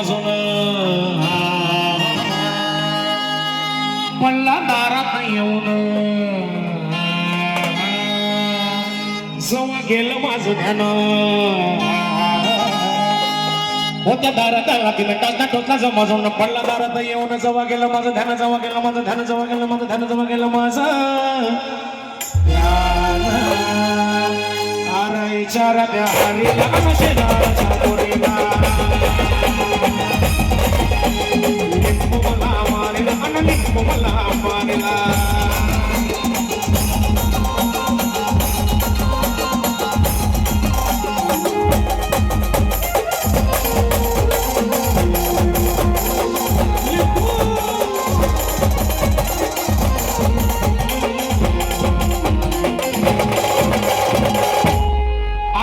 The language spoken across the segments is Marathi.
बाजून पडला दारात येऊन. जवळ गेलं माझं ध्यान. होत्या दारात आला तिनं टाचना टोचला जमा जाऊन पडला दारात येऊन जवळ गेलं माझं ध्यान जवळ गेलं माझं ध्यान जवळ गेलं माझं ध्यान जवळ गेलं माझं. आराईच्या रब्या हरीला. शेजारच्या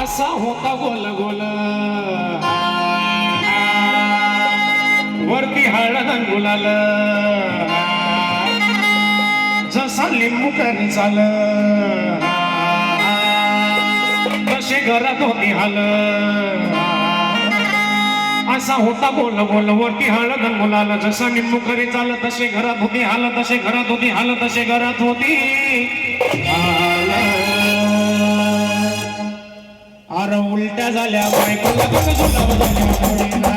असा होता गोल गोल. वरती हळद गुलाल असा लिंबू करी चाल तसे घरात होती हाल. असा होता बोल बोल वरती हळद मुलाला जसा लिंबू करी चाल तसे घरात होती हाल तसे घरात होती हाल तसे घरात होती अरे उलट्या झाल्या बायकोला कसं उलट्या झाल्या बायकोला